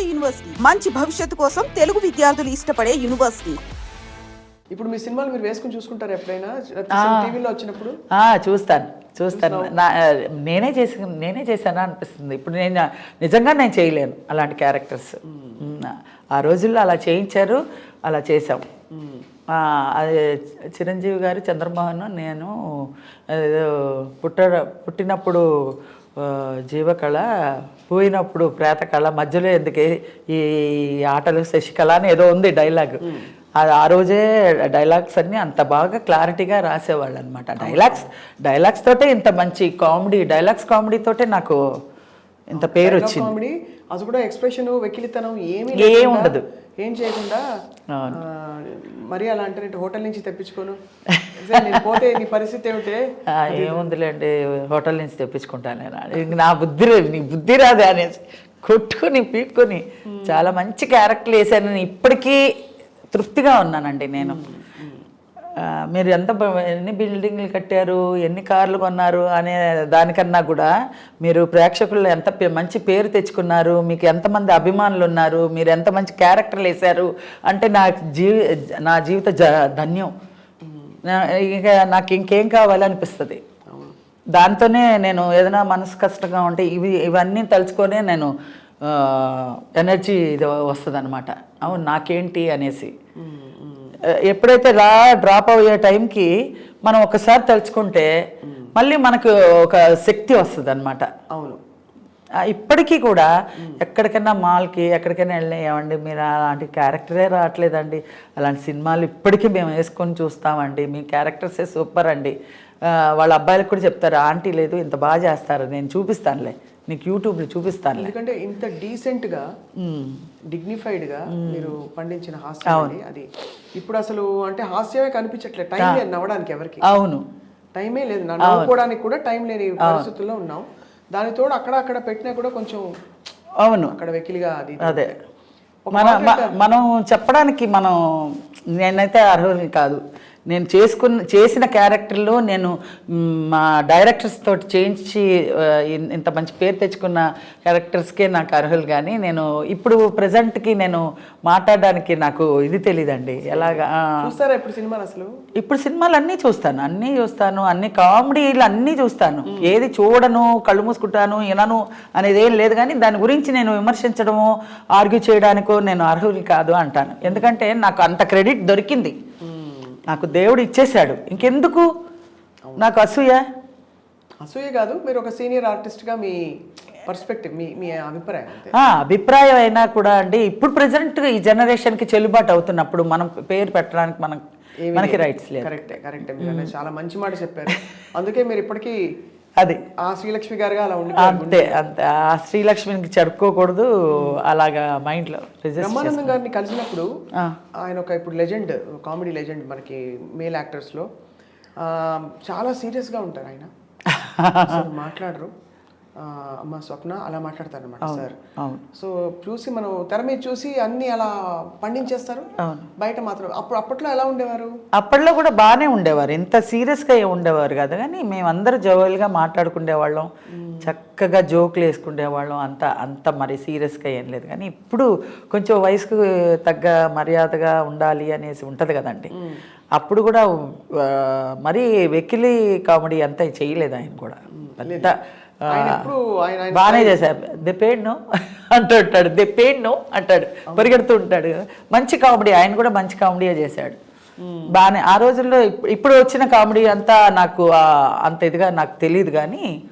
కామర్డ్ university. మంచి భవిష్యత్తు కోసం తెలుగు విద్యార్థులు ఇష్టపడే యూనివర్సిటీ. ఇప్పుడు మీ సినిమాలు మీరు వేసుకుని చూసుకుంటారు ఎప్పుడైనా? టీవీలో వచ్చినప్పుడు? ఆ, చూస్తాను. చూస్తాను. నా నేనే చేసి నేనే చేశానా అనిపిస్తుంది. ఇప్పుడు నేను నిజంగా నేను చేయలేను అలాంటి క్యారెక్టర్స్. ఆ రోజుల్లో అలా చేయించారు అలా చేసాం చిరంజీవి గారు చంద్రమోహన్ నేను పుట్ట పుట్టినప్పుడు జీవకళ పోయినప్పుడు ప్రేతకళ మధ్యలో ఎందుకే ఈ ఆటలు శశికళ అని ఏదో ఉంది డైలాగ్. ఆ రోజే డైలాగ్స్ అన్ని అంత బాగా క్లారిటీగా రాసేవాళ్ళు అనమాట డైలాగ్స్ డైలాగ్స్ తోటే ఇంత మంచి కామెడీ డైలాగ్స్ కామెడీ తోటే నాకు ఇంత పేరు వచ్చింది. కామెడీ అది కూడా ఎక్స్ప్రెషన్ వెకిలితనం ఏమీ ఏం ఉండదు. ఏం చేయకుండా మరి అలా అంటే హోటల్ నుంచి తెప్పించుకోను. పోతే నీ పరిస్థితి ఏమిటే? ఏముందిలేండి హోటల్ నుంచి తెప్పించుకుంటాను నేను. నా బుద్ధి నీ బుద్ధి రాదే అనేసి కొట్టుకొని పీక్కొని చాలా మంచి క్యారెక్టర్లు వేసాను నేను ఇప్పటికీ తృప్తిగా ఉన్నానండి నేను. మీరు ఎంత ఎన్ని బిల్డింగ్లు కట్టారు ఎన్ని కార్లు కొన్నారు అనే దానికన్నా కూడా మీరు ప్రేక్షకుల్లో ఎంత మంచి పేరు తెచ్చుకున్నారు మీకు ఎంతమంది అభిమానులు ఉన్నారు మీరు ఎంత మంచి క్యారెక్టర్లు వేశారు అంటే నా జీవి నా జీవిత జ ధన్యం. ఇంకా ఇక నాకు ఇంకేం కావాలనిపిస్తుంది. దాంతోనే నేను ఏదైనా మనసు కష్టంగా ఉంటే ఇవి ఇవన్నీ తలుచుకొనే నేను ఎనర్జీ ఇది వస్తుంది అనమాట అవును నాకేంటి అనేసి. ఎప్పుడైతే రా డ్రాప్ అయ్యే టైంకి మనం ఒకసారి తలుచుకుంటే మళ్ళీ మనకు ఒక శక్తి వస్తుంది అనమాట అవును ఇప్పటికీ కూడా ఎక్కడికైనా మాల్కి ఎక్కడికైనా వెళ్ళినా ఏమండి మీరు అలాంటి క్యారెక్టరే రావట్లేదండి. అలాంటి సినిమాలు ఇప్పటికీ మేము వేసుకొని చూస్తామండి. మీ క్యారెక్టర్సే సూపర్ అండి. వాళ్ళ అబ్బాయిలకు కూడా చెప్తారు ఆంటీ లేదు ఇంత బాగా చేస్తారు నేను చూపిస్తానులే. నీకు యూట్యూబ్లో చూపిస్తానులే. ఎందుకంటే ఇంత డీసెంట్గా డిగ్నిఫైడ్గా మీరు పండించిన హాస్యం అది ఇప్పుడు అసలు అంటే హాస్యమే కనిపించట్లేదు టైం లేదు నవ్వడానికి ఎవరికి. అవును. టైమే లేదు. నవ్వుకోవడానికి కూడా టైం లేని పరిస్థితుల్లో ఉన్నాం. దాని తోడు అక్కడ అక్కడ పెట్టినా కూడా కొంచెం అవును. అక్కడ వెకిలిగా అది. అదే. మన మనం చెప్పడానికి మనం నేనైతే అర్హులు కాదు. నేను చేసుకున్న చేసిన క్యారెక్టర్లు నేను మ్, డైరెక్టర్స్ తోటి చేయించి ఇంత మంచి పేరు తెచ్చుకున్న క్యారెక్టర్స్కే నాకు అర్హులు కానీ నేను ఇప్పుడు ప్రజెంట్కి నేను మాట్లాడడానికి నాకు ఇది తెలియదండి ఎలాగా చూస్తారా ఇప్పుడు సినిమాలు అసలు? ఇప్పుడు సినిమాలు అన్నీ చూస్తాను. అన్నీ చూస్తాను. అన్ని కామెడీలు అన్నీ చూస్తాను. ఏది చూడను కళ్ళు మూసుకుంటాను వినను అనేది ఏం లేదు కానీ దాని గురించి నేను విమర్శించడము ఆర్గ్యూ చేయడానికో నేను అర్హులు కాదు అంటాను. ఎందుకంటే నాకు అంత క్రెడిట్ దొరికింది. నాకు దేవుడు ఇచ్చేశాడు. ఇంకెందుకు? నాకు అసూయ. అసూయ కాదు మీరు ఒక సీనియర్ ఆర్టిస్ట్గా మీ పర్స్పెక్టివ్ మీ మీ అభిప్రాయం అభిప్రాయం అయినా కూడా అండి ఇప్పుడు ప్రజెంట్ ఈ జనరేషన్కి చెల్లుబాటు అవుతున్నప్పుడు మనం పేరు పెట్టడానికి మనం మనకి రైట్స్ లేదు. కరెక్టే కరెక్టే మీరు చాలా మంచి మాట చెప్పారు. అందుకే మీరు ఇప్పటికీ అది. ఆ శ్రీలక్ష్మి గారుగా అలా ఉండి అంతే అంతే. ఆ శ్రీలక్ష్మికి చెడుకోకూడదు అలాగా మైండ్లో రిజిస్టర్ బ్రహ్మానందం గారిని కలిసినప్పుడు. ఆయన ఒక ఇప్పుడు లెజెండ్ కామెడీ లెజెండ్ మనకి మేల్ యాక్టర్స్లో చాలా సీరియస్గా ఉంటారు ఆయన. మాట్లాడరు. అమ్మ స్వప్న అలా మాట్లాడతారు అనమాట సార్. అవును. సో చూసి మనం తెర మీద చూసి అన్ని అలా పండించేస్తారు. బయట మాత్రం అప్పుడు అప్పట్లో ఎలా ఉండేవారు? అప్పట్లో కూడా బాగానే ఉండేవారు. ఇంత సీరియస్గా ఉండేవారు కాదు. కానీ మేమందరూ జోవల్గా మాట్లాడుకునేవాళ్ళం చక్కగా జోకులు వేసుకునేవాళ్ళం అంత అంత మరి సీరియస్గా ఏం లేదు. కానీ ఇప్పుడు కొంచెం వయసుకు తగ్గ మర్యాదగా ఉండాలి అనేసి ఉంటుంది కదండి. అప్పుడు కూడా మరీ వెకిలి కామెడీ అంతా చేయలేదు ఆయన కూడా. పెద్ద బాగానే చేశారు. ది పెయిన్ నో అంటుంటాడు. ది పెయిన్ నో అంటాడు. పరిగెడుతూ ఉంటాడు. మంచి కామెడీ. ఆయన కూడా మంచి కామెడీయే చేశాడు. బాగానే ఆ రోజుల్లో ఇప్- ఇప్పుడు వచ్చిన కామెడీ అంతా నాకు అంత ఇదిగా నాకు తెలియదు కానీ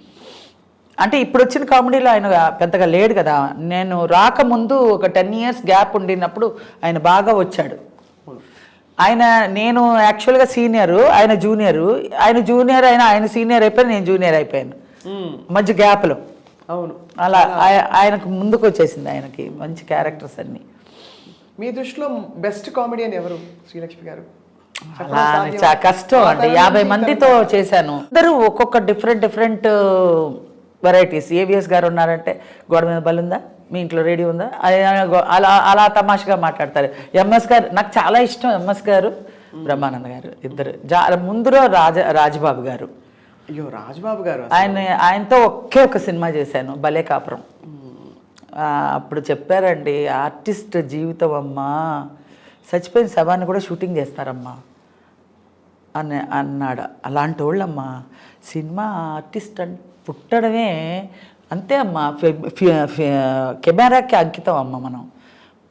అంటే ఇప్పుడు వచ్చిన కామెడీలో ఆయన పెద్దగా లేడు కదా. నేను రాకముందు ఒక టెన్ ఇయర్స్ గ్యాప్ ఉండినప్పుడు ఆయన బాగా వచ్చాడు. ఆయన నేను యాక్చువల్గా సీనియరు ఆయన జూనియరు. ఆయన జూనియర్ అయినా ఆయన సీనియర్ అయిపోయాను నేను జూనియర్ అయిపోయాను. మధ్య గ్యాప్లో. అవును. అలా ఆయ- ఆయనకు ముందుకు వచ్చేసింది ఆయనకి మంచి క్యారెక్టర్స్ అన్ని. మీ దృష్టిలో బెస్ట్ కామెడియన్ ఎవరు? శ్రీలక్ష్మి గారు. అలా అని చా- కష్టం అండి. యాభై మందితో చేశాను. అందరూ ఒక్కొక్క డిఫరెంట్ డిఫరెంట్ వెరైటీస్ ఏవిఎస్ గారు ఉన్నారంటే గోడ మీద బలుందా మీ ఇంట్లో రేడియో ఉందా? అలా అలా తమాషగా మాట్లాడతారు. ఎంఎస్ గారు నాకు చాలా ఇష్టం ఎంఎస్ గారు బ్రహ్మానంద గారు ఇద్దరు. జా ముందులో రాజ రాజబాబు గారు. అయ్యో రాజ్బాబు గారు ఆయన ఆయనతో ఒకే ఒక సినిమా చేశాను భలే కాపురం. అప్పుడు చెప్పారండి ఆర్టిస్ట్ జీవితం అమ్మా చచ్చిపోయిన శవాన్ని కూడా షూటింగ్ చేస్తారమ్మా అని అన్నాడు. అలాంటి వాళ్ళమ్మా సినిమా ఆర్టిస్ట్ అని పుట్టడమే అంతే అమ్మా కెమెరాకి అంకితం అమ్మ మనం.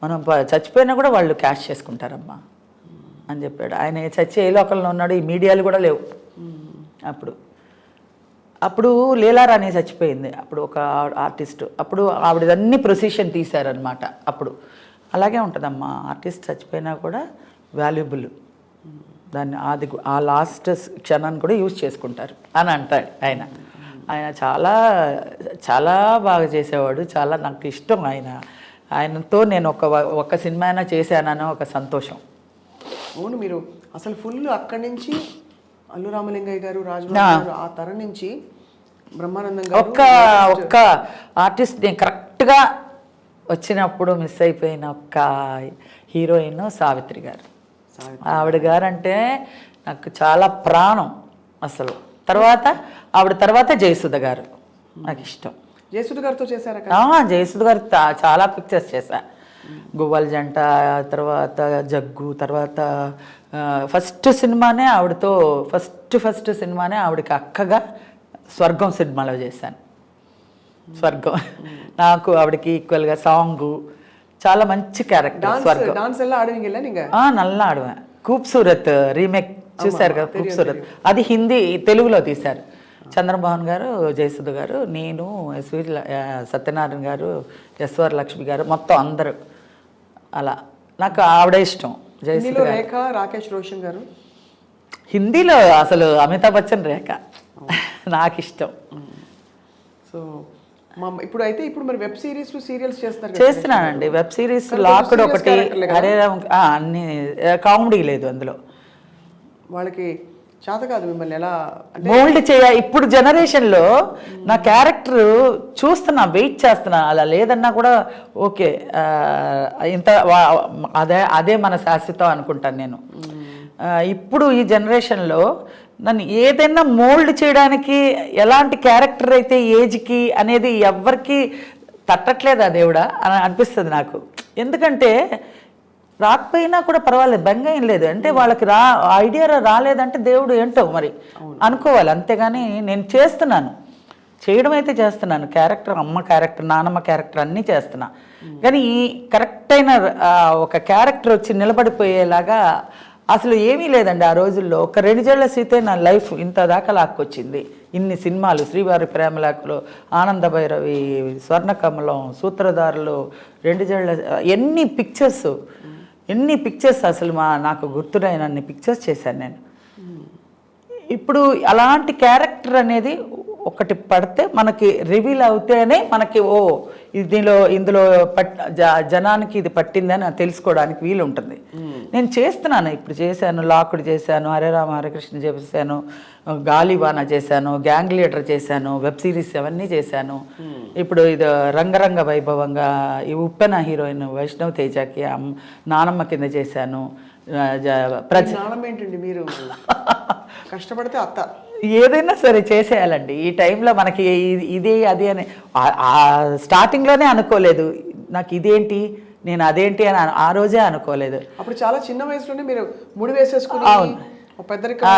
మనం చచ్చిపోయినా కూడా వాళ్ళు క్యాష్ చేసుకుంటారమ్మా అని చెప్పాడు. ఆయన చచ్చి ఏ లోకంలో ఉన్నాడు ఈ మీడియాలు కూడా లేవు. అప్పుడు అప్పుడు లీలారాణి చచ్చిపోయింది. అప్పుడు ఒక ఆర్టిస్ట్. అప్పుడు ఆవిడదన్నీ ప్రొసిషన్ తీశారనమాట అప్పుడు. అలాగే ఉంటుందమ్మా ఆర్టిస్ట్ చచ్చిపోయినా కూడా వాల్యుబుల్. దాన్ని అది ఆ లాస్ట్ క్షణాన్ని కూడా యూజ్ చేసుకుంటారు అని అంటాడు ఆయన. ఆయన చాలా చాలా బాగా చేసేవాడు చాలా నాకు ఇష్టం ఆయన. ఆయనతో నేను ఒక ఒక సినిమా అయినా చేశానని ఒక సంతోషం. అవును మీరు అసలు ఫుల్ అక్కడి నుంచి అల్లు రామలింగయ్య గారు. గారు ఆ తరం నుంచి బ్రహ్మానందం గారు ఒక్క ఒక్క ఆర్టిస్ట్ నేను కరెక్ట్గా వచ్చినప్పుడు మిస్ అయిపోయిన ఒక్క హీరోయిన్ సావిత్రి గారు. ఆవిడ గారు. అంటే నాకు చాలా ప్రాణం అసలు. తర్వాత ఆవిడ తర్వాత జయసుధ గారు. నాకు ఇష్టం. జయసుధ గారితో చేశారా జయసుధ గారు చాలా పిక్చర్స్ చేశా. గువ్వల జంట తర్వాత జగ్గు తర్వాత ఫస్ట్ సినిమానే ఆవిడతో ఫస్ట్ ఫస్ట్ సినిమానే ఆవిడకి అక్కగా స్వర్గం సినిమాలో చేశాను. స్వర్గం. నాకు ఆవిడకి ఈక్వల్గా సాంగ్ చాలా మంచి క్యారెక్టర్ స్వర్గం. నల్ల ఆడవా కూప్ సూరత్ రీమేక్ చూశారు కదా కూప్ అది హిందీ తెలుగులో తీశారు. చంద్రమోహన్ గారు జయసుధ గారు నేను ఎస్వి సత్యనారాయణ గారు ఎస్వర్ లక్ష్మి గారు మొత్తం అందరూ. అలా. నాకు ఆవిడ ఇష్టం జయసుధ రేఖ రాకేష్ రోషన్ గారు? హిందీలో అసలు అమితాబ్ బచ్చన్ రేఖ. నాకు ఇష్టం సో మా ఇప్పుడు అయితే ఇప్పుడు మరి వెబ్ సిరీస్ సీరియల్స్ చేస్తున్నారు చేస్తున్నానండి. వెబ్ సిరీస్ లాక్డ్ ఒకటి ఆ, అన్ని కామెడీ లేదు అందులో. వాళ్ళకి చేత కాదు మిమ్మల్ని ఎలా మోల్డ్ చేయ ఇప్పుడు జనరేషన్లో నా క్యారెక్టర్ చూస్తున్నా వెయిట్ చేస్తున్నా అలా లేదన్నా కూడా ఓకే ఇంత అదే అదే మన శాశ్వతం అనుకుంటాను నేను. ఇప్పుడు ఈ జనరేషన్లో నన్ను ఏదైనా మోల్డ్ చేయడానికి ఎలాంటి క్యారెక్టర్ అయితే ఏజ్కి అనేది ఎవరికి తట్టట్లేదా దేవుడా అని అనిపిస్తుంది నాకు. ఎందుకంటే రాకపోయినా కూడా పర్వాలేదు బెంగ ఏం లేదు. అంటే వాళ్ళకి రా ఐడియా రాలేదంటే దేవుడు ఏంటో మరి? అనుకోవాలి అంతేగాని నేను చేస్తున్నాను. చేయడం అయితే చేస్తున్నాను. క్యారెక్టర్ అమ్మ క్యారెక్టర్ నానమ్మ క్యారెక్టర్ అన్నీ చేస్తున్నా. కానీ ఈ కరెక్ట్ అయిన ఒక క్యారెక్టర్ వచ్చి నిలబడిపోయేలాగా అసలు ఏమీ లేదండి ఆ రోజుల్లో. ఒక రెండు జళ్ళ సీతే నా లైఫ్ ఇంత దాకా లాక్కొచ్చింది. ఇన్ని సినిమాలు శ్రీవారి ప్రేమలేఖలు ఆనంద భైరవి స్వర్ణకమలం సూత్రధారులు రెండు జళ్ళ ఎన్ని పిక్చర్స్ ఎన్ని పిక్చర్స్ అసలు మా నాకు గుర్తుడైనన్ని పిక్చర్స్ చేశాను నేను. ఇప్పుడు అలాంటి క్యారెక్టర్ అనేది ఒకటి పడితే మనకి రివీల్ అవుతేనే మనకి ఓ దీనిలో ఇందులో పట్ జనానికి ఇది పట్టిందని తెలుసుకోవడానికి వీలు ఉంటుంది నేను చేస్తున్నాను ఇప్పుడు చేశాను లాకుడు చేశాను హరే రామ హరికృష్ణ చేశాను గాలివాన చేశాను గ్యాంగ్ లీడర్ చేశాను వెబ్ సిరీస్ అవన్నీ చేశాను. ఇప్పుడు ఇది రంగరంగ వైభవంగా ఈ ఉప్పెన హీరోయిన్ వైష్ణవ్ తేజకి నానమ్మ కింద చేశాను ప్రజ ఏంటండి మీరు? కష్టపడితే అత్త. ఏదైనా సరే చేసేయాలండి. ఈ టైంలో మనకి ఇది- అది అని స్టార్టింగ్లోనే అనుకోలేదు. నాకు ఇదేంటి నేను అదేంటి అని ఆ- రోజే అనుకోలేదు. అప్పుడు చాలా చిన్న వయసులోనే మీరు ముడి వేసేసుకుని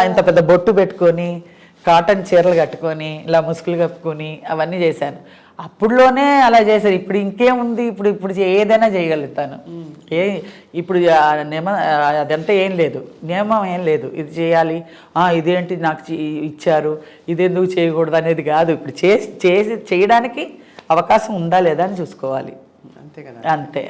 ఇంత పెద్ద బొట్టు పెట్టుకొని కాటన్ చీరలు కట్టుకొని ఇలా ముసుగులు కప్పుకొని అవన్నీ చేశాను. అప్పుడులోనే అలా చేశారు. ఇప్పుడు ఇంకేముంది? ఇప్పుడు ఇప్పుడు ఏదైనా చేయగలుగుతాను. ఏ ఇప్పుడు నియమ అదంతా ఏం లేదు. నియమం ఏం లేదు. ఇది చేయాలి. ఇదేంటి నాకు ఇచ్చారు. ఇది ఎందుకు చేయకూడదు అనేది కాదు. ఇప్పుడు చేసి చేసి చేయడానికి అవకాశం ఉందా లేదా అని చూసుకోవాలి. అంతే కదా. అంతే.